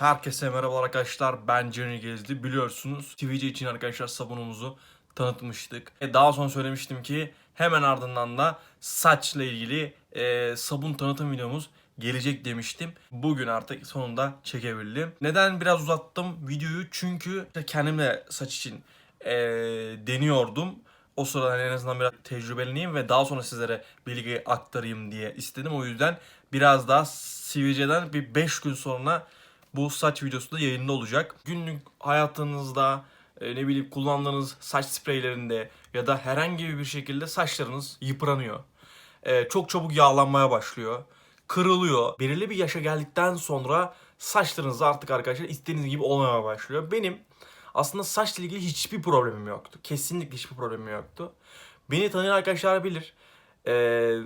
Herkese merhabalar arkadaşlar. Ben Jenny Gezdi. Biliyorsunuz TVC için arkadaşlar sabunumuzu tanıtmıştık. E, Daha sonra söylemiştim ki hemen ardından da saçla ilgili e, sabun tanıtım videomuz gelecek demiştim. Bugün artık sonunda çekebildim. Neden biraz uzattım videoyu? Çünkü kendimle saç için e, deniyordum. O sırada hani en azından biraz tecrübeliyim ve daha sonra sizlere bilgi aktarayım diye istedim. O yüzden biraz daha sivilceden bir 5 gün sonra bu saç videosu da yayında olacak. Günlük hayatınızda e, ne bileyim kullandığınız saç spreylerinde ya da herhangi bir şekilde saçlarınız yıpranıyor. E, çok çabuk yağlanmaya başlıyor. Kırılıyor. Belirli bir yaşa geldikten sonra saçlarınız artık arkadaşlar istediğiniz gibi olmaya başlıyor. Benim aslında saçla ilgili hiçbir problemim yoktu. Kesinlikle hiçbir problemim yoktu. Beni tanıyan arkadaşlar bilir. Ee,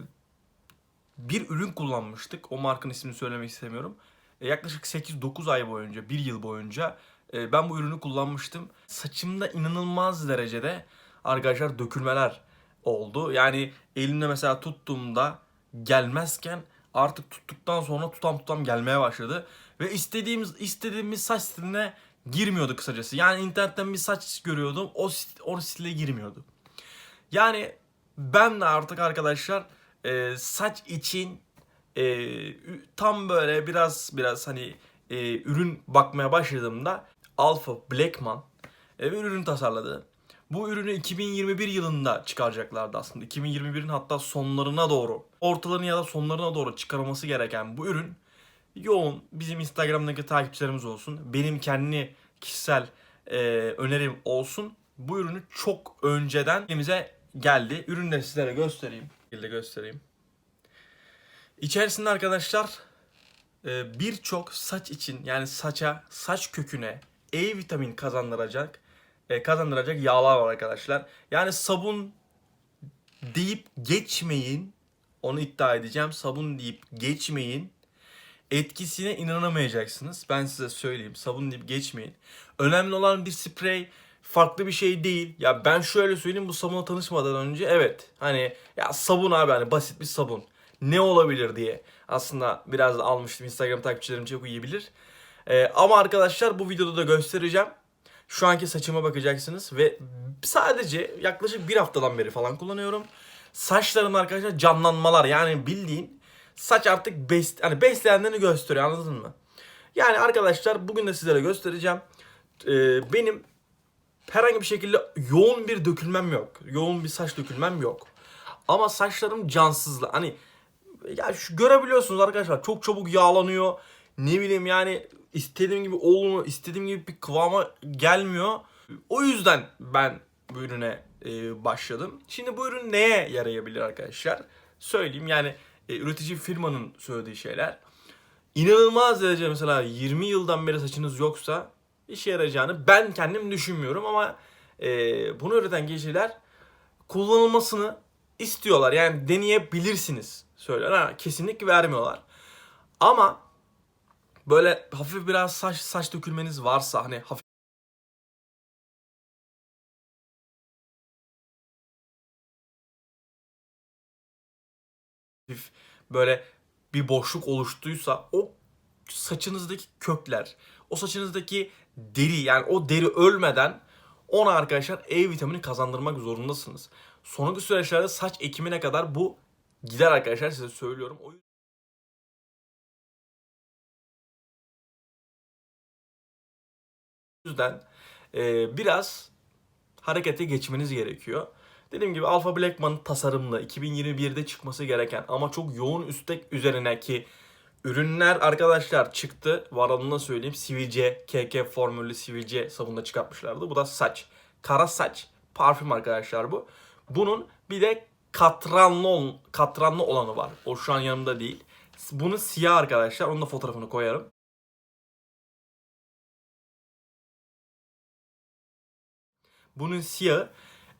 bir ürün kullanmıştık. O markanın ismini söylemek istemiyorum. E, yaklaşık 8-9 ay boyunca, 1 yıl boyunca e, ben bu ürünü kullanmıştım. Saçımda inanılmaz derecede arkadaşlar dökülmeler oldu. Yani elimde mesela tuttuğumda gelmezken artık tuttuktan sonra tutam tutam gelmeye başladı. Ve istediğimiz istediğimiz saç stiline girmiyordu kısacası. Yani internetten bir saç görüyordum. O, o stile girmiyordu. Yani ben de artık arkadaşlar e, saç için e, tam böyle biraz biraz hani e, ürün bakmaya başladığımda Alpha Blackman e, bir ürün tasarladı. Bu ürünü 2021 yılında çıkaracaklardı aslında. 2021'in hatta sonlarına doğru, ortalarına ya da sonlarına doğru çıkarılması gereken bu ürün yoğun bizim Instagram'daki takipçilerimiz olsun. Benim kendi kişisel e, önerim olsun. Bu ürünü çok önceden elimize geldi. Ürünü de sizlere göstereyim. Bir de göstereyim. İçerisinde arkadaşlar e, birçok saç için yani saça, saç köküne E vitamin kazandıracak e, kazandıracak yağlar var arkadaşlar. Yani sabun deyip geçmeyin. Onu iddia edeceğim. Sabun deyip geçmeyin. Etkisine inanamayacaksınız. Ben size söyleyeyim. Sabun deyip geçmeyin. Önemli olan bir sprey farklı bir şey değil. Ya ben şöyle söyleyeyim bu sabunla tanışmadan önce evet hani ya sabun abi hani basit bir sabun. Ne olabilir diye aslında biraz almıştım. Instagram takipçilerim çok iyi bilir. Ee, ama arkadaşlar bu videoda da göstereceğim. Şu anki saçıma bakacaksınız ve sadece yaklaşık bir haftadan beri falan kullanıyorum. Saçlarım arkadaşlar canlanmalar yani bildiğin saç artık bes hani besleyenlerini gösteriyor anladın mı? Yani arkadaşlar bugün de sizlere göstereceğim. Ee, benim herhangi bir şekilde yoğun bir dökülmem yok. Yoğun bir saç dökülmem yok. Ama saçlarım cansızlı. Hani ya şu görebiliyorsunuz arkadaşlar çok çabuk yağlanıyor. Ne bileyim yani istediğim gibi olmuyor, istediğim gibi bir kıvama gelmiyor. O yüzden ben bu ürüne e, başladım. Şimdi bu ürün neye yarayabilir arkadaşlar? Söyleyeyim yani e, üretici firmanın söylediği şeyler. İnanılmaz derece mesela 20 yıldan beri saçınız yoksa işe yarayacağını ben kendim düşünmüyorum ama e, bunu üreten kişiler kullanılmasını istiyorlar. Yani deneyebilirsiniz söyler. Ha, kesinlikle vermiyorlar. Ama böyle hafif biraz saç saç dökülmeniz varsa hani hafif böyle bir boşluk oluştuysa o saçınızdaki kökler, o saçınızdaki deri yani o deri ölmeden ona arkadaşlar E vitamini kazandırmak zorundasınız. Sonraki süreçlerde saç ekimine kadar bu gider arkadaşlar size söylüyorum. O yüzden e, biraz harekete geçmeniz gerekiyor. Dediğim gibi Alpha Blackman tasarımlı 2021'de çıkması gereken ama çok yoğun üstek üzerine ki ürünler arkadaşlar çıktı. Varalığına söyleyeyim. Sivilce, KK formüllü sivilce sabunla çıkartmışlardı. Bu da saç. Kara saç. Parfüm arkadaşlar bu. Bunun bir de katranlı, katranlı olanı var. O şu an yanımda değil. Bunun siyah arkadaşlar. Onun da fotoğrafını koyarım. Bunun siyahı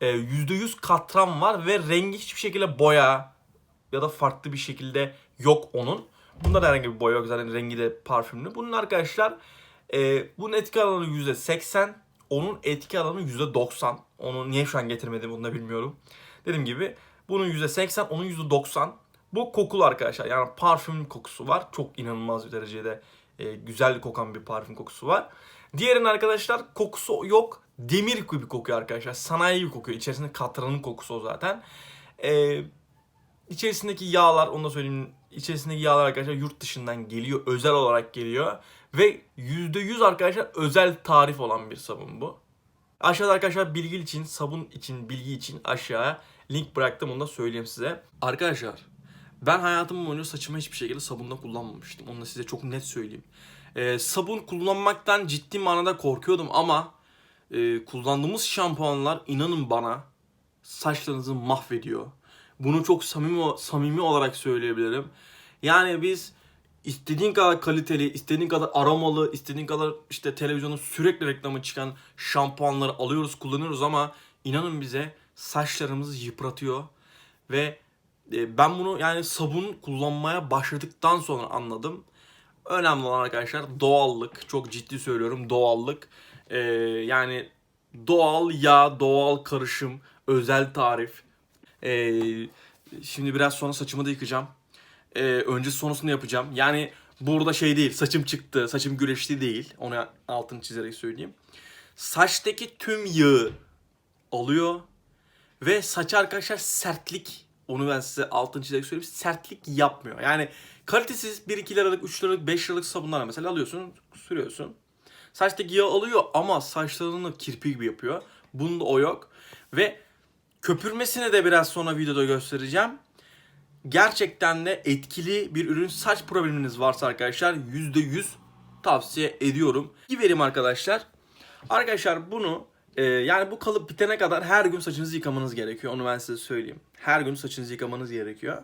e, %100 katran var ve rengi hiçbir şekilde boya ya da farklı bir şekilde yok onun. Bunda da herhangi bir boya yok zaten rengi de parfümlü. Bunun arkadaşlar e, bunun etki alanı %80, onun etki alanı %90. Onu niye şu an getirmedim bunu da bilmiyorum. Dediğim gibi bunun %80, onun %90. Bu kokulu arkadaşlar yani parfüm kokusu var. Çok inanılmaz bir derecede e, güzel kokan bir parfüm kokusu var. Diğerinin arkadaşlar kokusu yok. Demir gibi kokuyor arkadaşlar. Sanayi gibi kokuyor. İçerisinde katranın kokusu o zaten. E, içerisindeki yağlar onu da söyleyeyim. İçerisindeki yağlar arkadaşlar yurt dışından geliyor. Özel olarak geliyor. Ve %100 arkadaşlar özel tarif olan bir sabun bu. Aşağıda arkadaşlar bilgi için, sabun için, bilgi için aşağıya link bıraktım onu da söyleyeyim size. Arkadaşlar ben hayatım boyunca saçımı hiçbir şekilde sabunla kullanmamıştım. Onu da size çok net söyleyeyim. Ee, sabun kullanmaktan ciddi manada korkuyordum ama e, kullandığımız şampuanlar inanın bana saçlarınızı mahvediyor. Bunu çok samimi samimi olarak söyleyebilirim. Yani biz istediğin kadar kaliteli, istediğin kadar aromalı, istediğin kadar işte televizyonun sürekli reklamı çıkan şampuanları alıyoruz, kullanıyoruz ama inanın bize saçlarımızı yıpratıyor ve e, ben bunu yani sabun kullanmaya başladıktan sonra anladım. Önemli olan arkadaşlar doğallık. Çok ciddi söylüyorum doğallık. Ee, yani doğal yağ, doğal karışım, özel tarif. Ee, şimdi biraz sonra saçımı da yıkayacağım. Ee, önce sonrasını yapacağım. Yani burada şey değil, saçım çıktı, saçım güreşti değil. Onu altını çizerek söyleyeyim. Saçtaki tüm yağı alıyor ve saç arkadaşlar sertlik onu ben size altın çizerek söyleyeyim. Sertlik yapmıyor. Yani kalitesiz 1-2 liralık, 3 liralık, 5 liralık sabunlar mesela alıyorsun, sürüyorsun. Saçtaki yağı alıyor ama saçlarını kirpi gibi yapıyor. Bunda o yok. Ve köpürmesini de biraz sonra videoda göstereceğim. Gerçekten de etkili bir ürün. Saç probleminiz varsa arkadaşlar %100 tavsiye ediyorum. Bir verim arkadaşlar. Arkadaşlar bunu e, yani bu kalıp bitene kadar her gün saçınızı yıkamanız gerekiyor. Onu ben size söyleyeyim. Her gün saçınızı yıkamanız gerekiyor.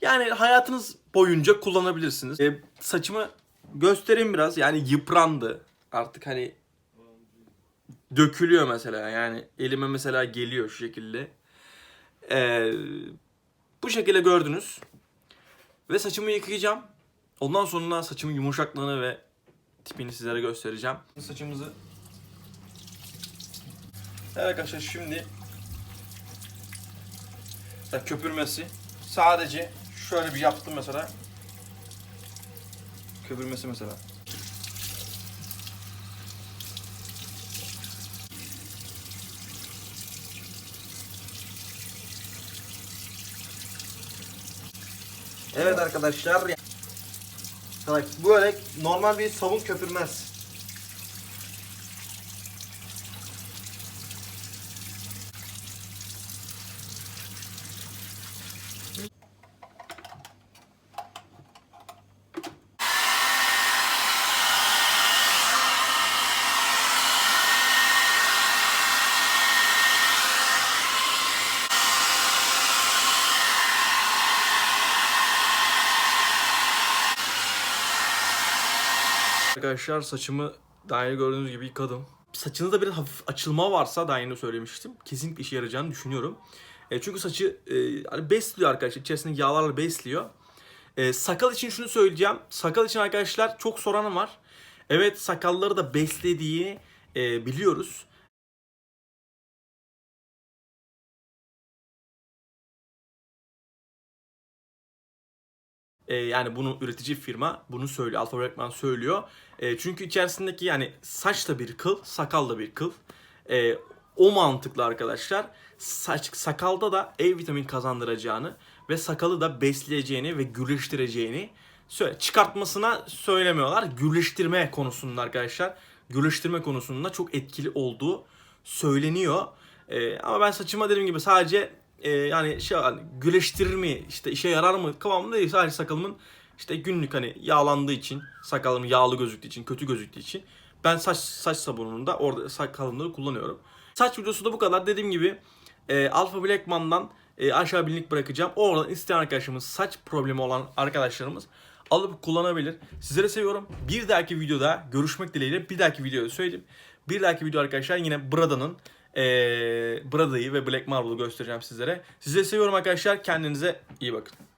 Yani hayatınız boyunca kullanabilirsiniz. E, saçımı göstereyim biraz. Yani yıprandı. Artık hani dökülüyor mesela. Yani elime mesela geliyor şu şekilde. E, bu şekilde gördünüz. Ve saçımı yıkayacağım. Ondan sonra saçımın yumuşaklığını ve tipini sizlere göstereceğim. Saçımızı Evet arkadaşlar şimdi mesela köpürmesi sadece şöyle bir yaptım mesela. Köpürmesi mesela. Evet arkadaşlar. Bak böyle normal bir sabun köpürmez. Arkadaşlar saçımı daha yeni gördüğünüz gibi yıkadım. Saçınızda bir hafif açılma varsa daha yeni söylemiştim. Kesinlikle işe yarayacağını düşünüyorum. E, çünkü saçı e, hani besliyor arkadaşlar. İçerisindeki yağlarla besliyor. E, sakal için şunu söyleyeceğim. Sakal için arkadaşlar çok soranım var. Evet sakalları da beslediği e, biliyoruz. E, yani bunu üretici firma bunu söylüyor. Alfa Blackman söylüyor. E, çünkü içerisindeki yani saç da bir kıl, sakal da bir kıl. E, o mantıklı arkadaşlar. Saç, sakalda da E vitamin kazandıracağını ve sakalı da besleyeceğini ve gürleştireceğini söyle. Çıkartmasına söylemiyorlar. Gürleştirme konusunda arkadaşlar. Gürleştirme konusunda çok etkili olduğu söyleniyor. E, ama ben saçıma dediğim gibi sadece e, yani şey hani güleştirir mi işte işe yarar mı kıvamında değil sadece sakalımın işte günlük hani yağlandığı için sakalım yağlı gözüktüğü için kötü gözüktüğü için ben saç saç sabununda orada sakalımları kullanıyorum. Saç videosu da bu kadar dediğim gibi e, Alpha Blackman'dan e, aşağı bir link bırakacağım. Oradan isteyen arkadaşımız saç problemi olan arkadaşlarımız alıp kullanabilir. Sizleri seviyorum. Bir dahaki videoda görüşmek dileğiyle bir dahaki videoda söyleyeyim. Bir dahaki video arkadaşlar yine Brada'nın e, Brada'yı ve Black Marvel'ı göstereceğim sizlere. Sizi seviyorum arkadaşlar. Kendinize iyi bakın.